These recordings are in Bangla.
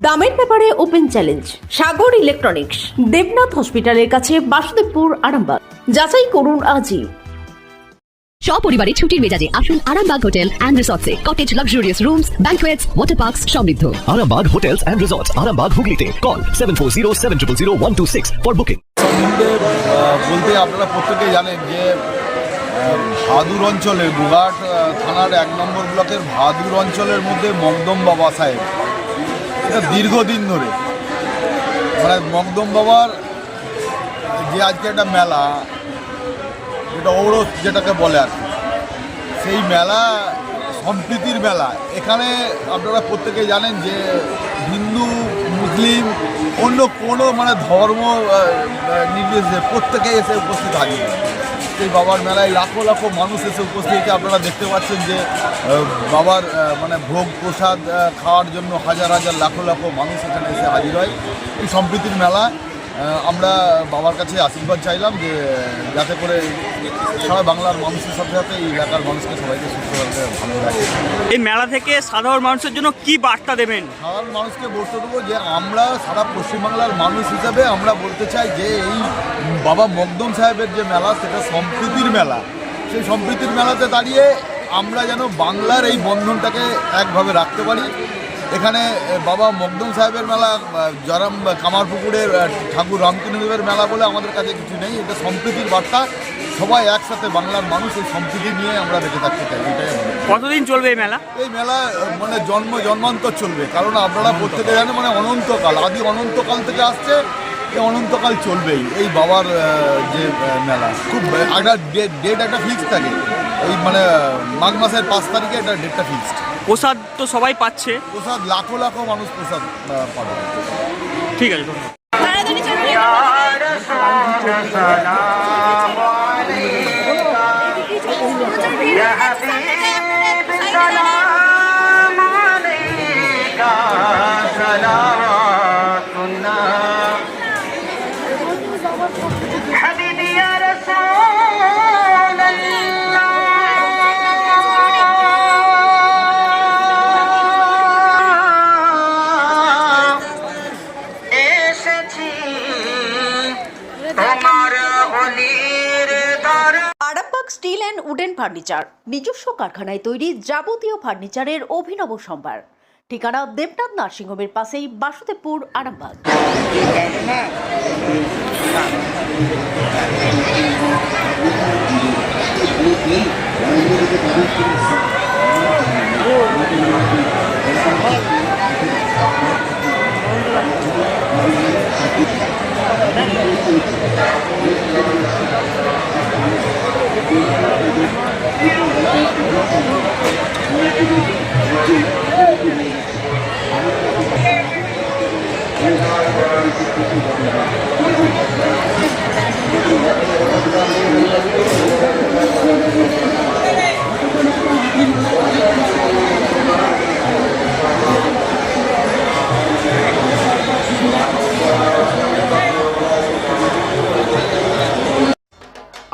দামের ব্যাপারে open challenge Sagar electronics Debnath হসপিটালের কাছে বাসুদেবপুর আরামবাগ। যাচাই করুন আজই। সপরিবারে ছুটির মেজাজে আসুন Arambagh hotel and রিসর্টসে। Cottage luxurious rooms banquets water parks সমৃদ্ধ। Arambag Hotels and Resorts, Arambag Hooghly Call 740 for booking. সম্বন্ধে আহ, বলতে আপনারা প্রত্যেকেই জানেন যে ভাদুর অঞ্চলের গুঘাট থানার এক নম্বর ব্লকের ভাদুর অঞ্চলের মধ্যে মকদম বাবা সাহেব। এটা দীর্ঘদিন ধরে। মানে মকদম বাবার যে আজকে একটা মেলা, যেটা ঔরস যেটাকে বলে আর সেই মেলা সম্প্রীতির মেলা। এখানে আপনারা প্রত্যেকেই জানেন যে হিন্দু, মুসলিম, অন্য কোনো মানে ধর্ম নির্বিশেষে প্রত্যেকেই এসে উপস্থিত হাজির সেই বাবার মেলায় লাখো লাখো মানুষ এসে উপস্থিত আপনারা দেখতে পাচ্ছেন যে বাবার মানে ভোগ, প্রসাদ খাওয়ার জন্য হাজার হাজার লাখো লাখো মানুষ এখানে এসে হাজির হয়। এই সম্প্রীতির মেলা আমরা বাবার কাছে আশীর্বাদ চাইলাম যে যাতে করে সারা বাংলার মানুষের সাথে সাথে এই এলাকার মানুষকে সবাইকে সুস্থভাবে ভালো রাখে। এই মেলা থেকে সাধারণ মানুষের জন্য কি বার্তা দেবেন? সাধারণ মানুষকে বলতে দেবো যে আমরা সারা পশ্চিমবাংলার মানুষ হিসাবে আমরা বলতে চাই যে এই বাবা মকদম সাহেবের যে মেলা সেটা সম্প্রীতির মেলা। সেই সম্প্রীতির মেলাতে দাঁড়িয়ে আমরা যেন বাংলার এই বন্ধনটাকে একভাবে রাখতে পারি। এখানে বাবা মকদম সাহেবের মেলা জরাম কামারপুকুরের ঠাকুর রামকৃষ্ণদেবের মেলা বলে আমাদের কাছে কিছু নেই। এটা সম্প্রীতির বার্তা। সবাই একসাথে বাংলার মানুষ এই সম্প্রীতি নিয়ে আমরা বেঁচে থাকতে চাই। এটাই কতদিন চলবে এই মেলা? এই মেলা মানে জন্ম জন্মান্তর চলবে। কারণ আপনারা প্রত্যেকে জানেন মানে অনন্তকাল। আদি অনন্তকাল থেকে আসছে এই অনন্তকাল চলবেই। এই বাবার যে মেলা। খুব একটা ডেট একটা ফিক্স থাকে। এই মানে মাঘ মাসের পাঁচ তারিখে এটা ডেটটা ফিক্সড প্রসাদ তো সবাই পাচ্ছে। প্রসাদ লাখো লাখো মানুষ প্রসাদ পাবে। ঠিক আছে ধন্যবাদ। ফার্নিচার। নিজস্ব কারখানায় তৈরি যাবতীয় ফার্নিচারের অভিনব সম্ভার। ঠিকানা দেবনাথ নার্সিংহোমের পাশেই বাসুদেবপুর আরামবাগ।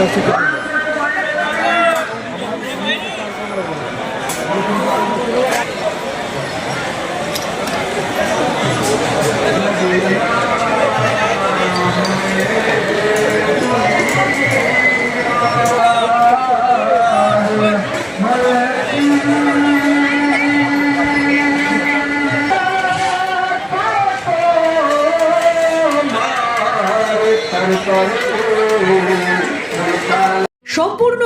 Então fica.